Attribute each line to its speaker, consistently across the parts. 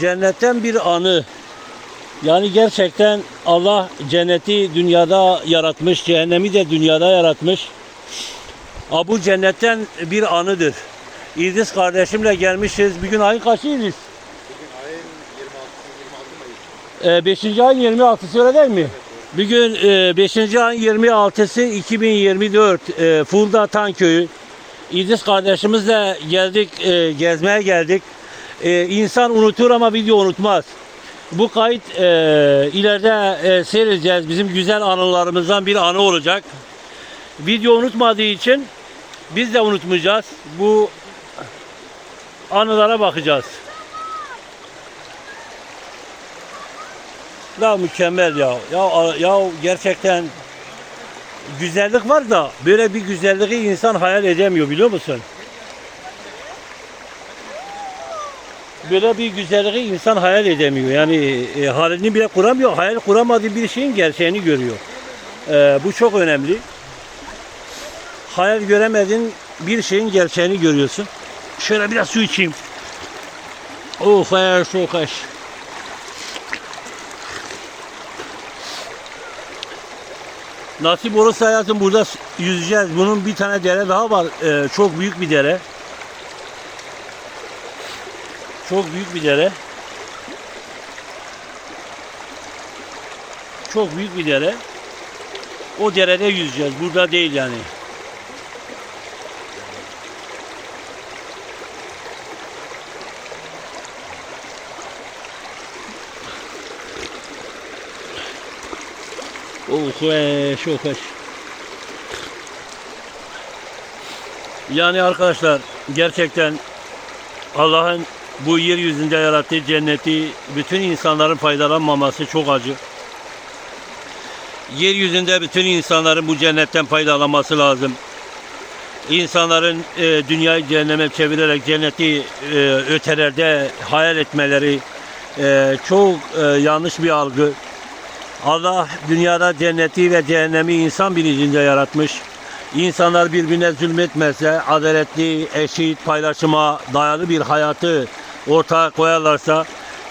Speaker 1: cennetten bir anı. Yani gerçekten Allah cenneti dünyada yaratmış, cehennemi de dünyada yaratmış. Ha, bu cennetten bir anıdır. İdris kardeşimle gelmişiz. Bugün ayın kaçı İdris?
Speaker 2: Bugün ayın 26 26 Mayıs.
Speaker 1: 5. ayın 26'sı öyle değil mi? Bugün 5. ayın 26'sı 2024 e, Fulda Tanköy'ü. İdris kardeşimizle geldik, e, gezmeye geldik. E, insan unutur ama video unutmaz. Bu kayıt e, ileride e, seyredeceğiz. Bizim güzel anılarımızdan bir anı olacak. Video unutmadığı için biz de unutmayacağız. Bu anılara bakacağız. Ya mükemmel ya. Ya ya gerçekten güzellik var da böyle bir güzelliği insan hayal edemiyor biliyor musun? Böyle bir güzelliği insan hayal edemiyor. Yani e, hayalini bile kuramıyor. Hayal kuramadığı bir şeyin gerçeğini görüyor. E, bu çok önemli. Hayal göremediğin bir şeyin gerçeğini görüyorsun. Şöyle biraz su içeyim. Of ya çok hoş. Nasip olursa hayatım burada yüzeceğiz. Bunun bir tane dere daha var. Ee, çok büyük bir dere. Çok büyük bir dere. Çok büyük bir dere. O derede yüzeceğiz. Burada değil yani. Oh be, çok hoş. Yani arkadaşlar gerçekten Allah'ın bu yeryüzünde yarattığı cenneti bütün insanların faydalanmaması çok acı. Yeryüzünde bütün insanların bu cennetten faydalanması lazım. İnsanların e, dünyayı cehenneme çevirerek cenneti e, ötelerde hayal etmeleri e, çok e, yanlış bir algı. Allah dünyada cenneti ve cehennemi insan bilincinde yaratmış. İnsanlar birbirine zulmetmezse, adaletli, eşit, paylaşıma dayalı bir hayatı ortaya koyarlarsa,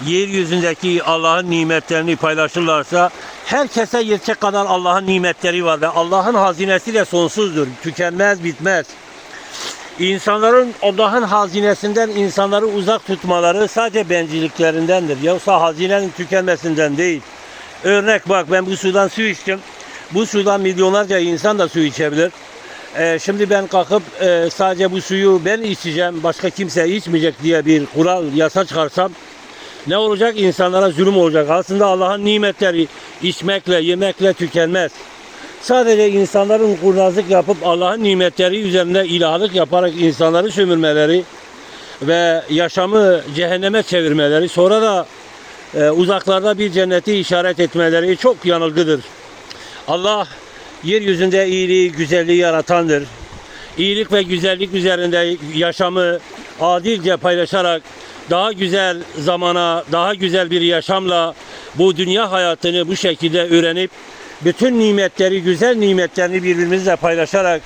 Speaker 1: yeryüzündeki Allah'ın nimetlerini paylaşırlarsa, herkese yetecek kadar Allah'ın nimetleri var ve Allah'ın hazinesi de sonsuzdur, tükenmez, bitmez. İnsanların Allah'ın hazinesinden insanları uzak tutmaları sadece bencilliklerindendir. Yoksa hazinenin tükenmesinden değil. Örnek bak ben bu sudan su içtim. Bu sudan milyonlarca insan da su içebilir. Ee, şimdi ben kalkıp e, sadece bu suyu ben içeceğim, başka kimse içmeyecek diye bir kural, yasa çıkarsam ne olacak? İnsanlara zulüm olacak. Aslında Allah'ın nimetleri içmekle, yemekle tükenmez. Sadece insanların kurnazlık yapıp Allah'ın nimetleri üzerinde ilahlık yaparak insanları sömürmeleri ve yaşamı cehenneme çevirmeleri, sonra da e, uzaklarda bir cenneti işaret etmeleri çok yanılgıdır. Allah yeryüzünde iyiliği, güzelliği yaratandır. İyilik ve güzellik üzerinde yaşamı adilce paylaşarak daha güzel zamana, daha güzel bir yaşamla bu dünya hayatını bu şekilde öğrenip bütün nimetleri, güzel nimetlerini birbirimizle paylaşarak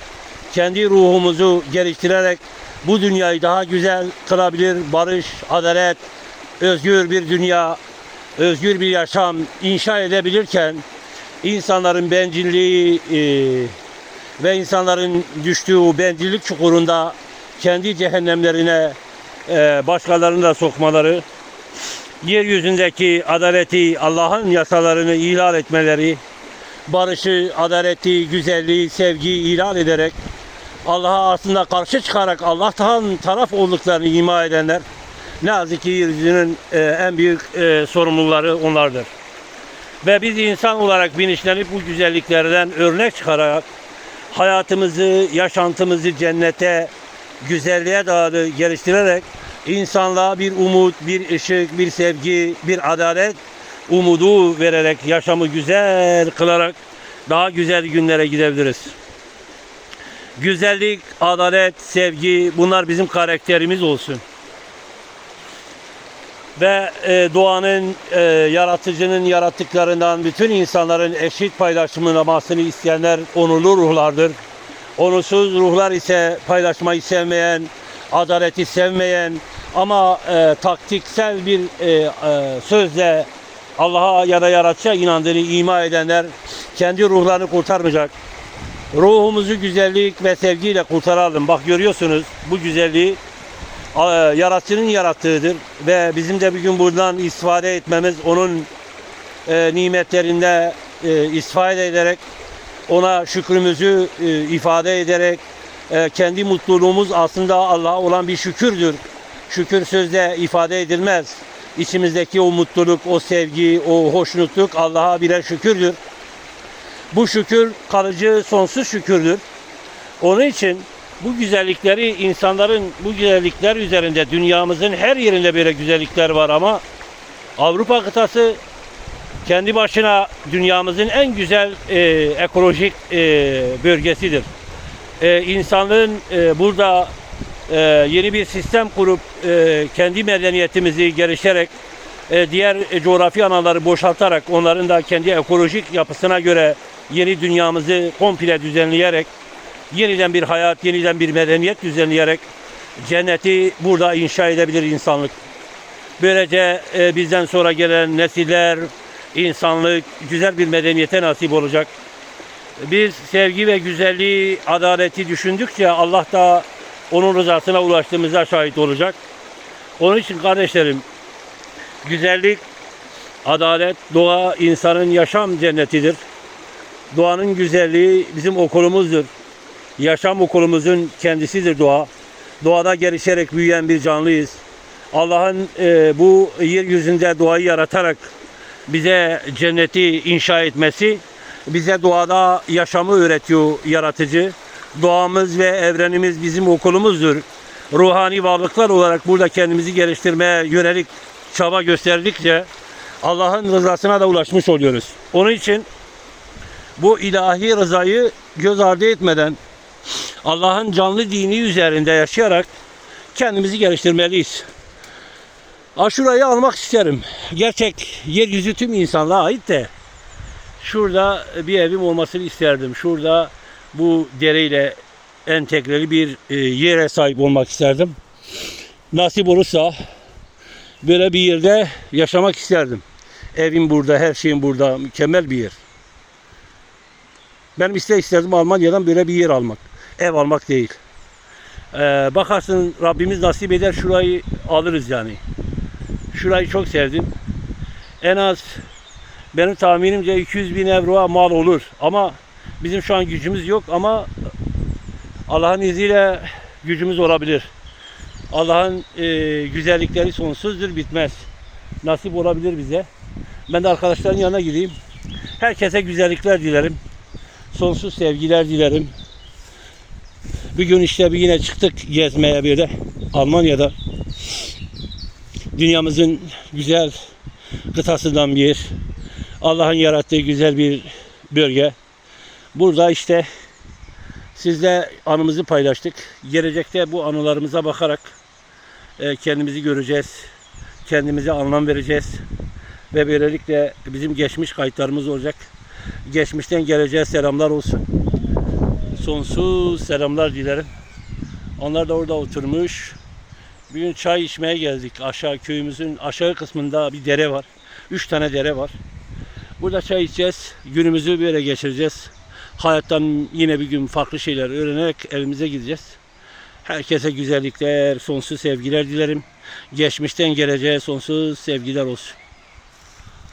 Speaker 1: kendi ruhumuzu geliştirerek bu dünyayı daha güzel kılabilir, barış, adalet, özgür bir dünya, özgür bir yaşam inşa edebilirken insanların bencilliği e, ve insanların düştüğü o bencillik çukurunda kendi cehennemlerine e, başkalarını da sokmaları, yeryüzündeki adaleti, Allah'ın yasalarını ihlal etmeleri, barışı, adaleti, güzelliği, sevgiyi ihlal ederek Allah'a aslında karşı çıkarak Allah'tan taraf olduklarını ima edenler ne yazık ki yeryüzünün e, en büyük e, sorumluları onlardır. Ve biz insan olarak bilinçlenip bu güzelliklerden örnek çıkararak hayatımızı, yaşantımızı cennete, güzelliğe doğru geliştirerek insanlığa bir umut, bir ışık, bir sevgi, bir adalet umudu vererek yaşamı güzel kılarak daha güzel günlere gidebiliriz. Güzellik, adalet, sevgi bunlar bizim karakterimiz olsun ve e, doğanın, e, yaratıcının yarattıklarından bütün insanların eşit paylaşımlamasını isteyenler onurlu ruhlardır. Onursuz ruhlar ise paylaşmayı sevmeyen, adaleti sevmeyen, Ama e, taktiksel bir e, e, sözle Allah'a ya da yaratıcıya inandığını ima edenler kendi ruhlarını kurtarmayacak. Ruhumuzu güzellik ve sevgiyle kurtaralım. Bak görüyorsunuz bu güzelliği yaratıcının yarattığıdır ve bizim de bir gün buradan istifade etmemiz onun e, nimetlerinde e, istifade ederek ona şükrümüzü e, ifade ederek e, kendi mutluluğumuz aslında Allah'a olan bir şükürdür. Şükür sözle ifade edilmez. İçimizdeki o mutluluk, o sevgi, o hoşnutluk Allah'a birer şükürdür. Bu şükür kalıcı, sonsuz şükürdür. Onun için bu güzellikleri insanların bu güzellikler üzerinde dünyamızın her yerinde böyle güzellikler var ama Avrupa kıtası kendi başına dünyamızın en güzel e, ekolojik e, bölgesidir. E, insanlığın e, burada e, yeni bir sistem kurup e, kendi medeniyetimizi gelişerek e, diğer e, coğrafi alanları boşaltarak onların da kendi ekolojik yapısına göre yeni dünyamızı komple düzenleyerek yeniden bir hayat, yeniden bir medeniyet düzenleyerek cenneti burada inşa edebilir insanlık. Böylece e, bizden sonra gelen nesiller, insanlık güzel bir medeniyete nasip olacak. Biz sevgi ve güzelliği, adaleti düşündükçe Allah da onun rızasına ulaştığımıza şahit olacak. Onun için kardeşlerim, güzellik, adalet, doğa insanın yaşam cennetidir. Doğanın güzelliği bizim okulumuzdur. Yaşam okulumuzun kendisidir doğa. Doğada gelişerek büyüyen bir canlıyız. Allah'ın e, bu yeryüzünde doğayı yaratarak bize cenneti inşa etmesi, bize doğada yaşamı öğretiyor yaratıcı. Doğamız ve evrenimiz bizim okulumuzdur. Ruhani varlıklar olarak burada kendimizi geliştirmeye yönelik çaba gösterdikçe Allah'ın rızasına da ulaşmış oluyoruz. Onun için bu ilahi rızayı göz ardı etmeden Allah'ın canlı dini üzerinde yaşayarak kendimizi geliştirmeliyiz. Aşurayı almak isterim. Gerçek yeryüzü tüm insanlığa ait de şurada bir evim olmasını isterdim. Şurada bu dereyle entegreli bir e, yere sahip olmak isterdim. Nasip olursa böyle bir yerde yaşamak isterdim. Evim burada, her şeyim burada, mükemmel bir yer. Benim iste isterdim Almanya'dan böyle bir yer almak. Ev almak değil. Ee, bakarsın Rabbimiz nasip eder şurayı alırız yani. Şurayı çok sevdim. En az benim tahminimce 200 bin euroya mal olur. Ama bizim şu an gücümüz yok ama Allah'ın izniyle gücümüz olabilir. Allah'ın e, güzellikleri sonsuzdur, bitmez. Nasip olabilir bize. Ben de arkadaşların yanına gideyim. Herkese güzellikler dilerim. Sonsuz sevgiler dilerim. Bir gün işte bir yine çıktık gezmeye böyle Almanya'da. Dünyamızın güzel kıtasından bir. Allah'ın yarattığı güzel bir bölge. Burada işte sizle anımızı paylaştık. Gelecekte bu anılarımıza bakarak e, kendimizi göreceğiz. Kendimize anlam vereceğiz. Ve böylelikle bizim geçmiş kayıtlarımız olacak. Geçmişten geleceğe selamlar olsun. Sonsuz selamlar dilerim. Onlar da orada oturmuş. Bir gün çay içmeye geldik. Aşağı köyümüzün aşağı kısmında bir dere var. Üç tane dere var. Burada çay içeceğiz. Günümüzü böyle geçireceğiz. Hayattan yine bir gün farklı şeyler öğrenerek evimize gideceğiz. Herkese güzellikler, sonsuz sevgiler dilerim. Geçmişten geleceğe sonsuz sevgiler olsun.